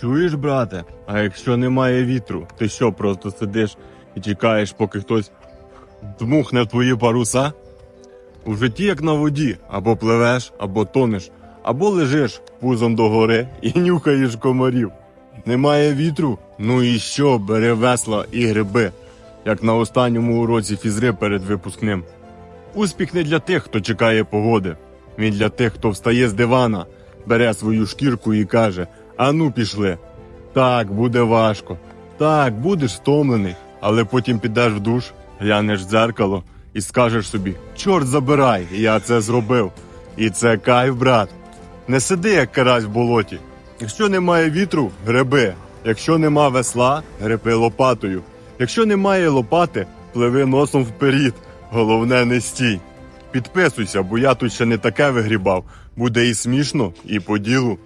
Чуєш, брате? А якщо немає вітру, ти що, просто сидиш і чекаєш, поки хтось дмухне в твої паруса? У житті, як на воді, або пливеш, або тонеш, або лежиш пузом догори і нюхаєш комарів. Немає вітру? Ну і що, бери весла і гриби, як на останньому уроці фізри перед випускним. Успіх не для тих, хто чекає погоди. Він для тих, хто встає з дивана, бере свою шкірку і каже: Ану, пішли. Так, буде важко. Так, будеш стомлений, але потім підеш в душ, глянеш в дзеркало і скажеш собі: Чорт забирай, я це зробив. І це кайф, брат. Не сиди, як карась в болоті. Якщо немає вітру, греби. Якщо нема весла, греби лопатою. Якщо немає лопати, пливи носом вперед. Головне, не стій. Підписуйся, бо я тут ще не таке вигрібав. Буде і смішно, і по ділу.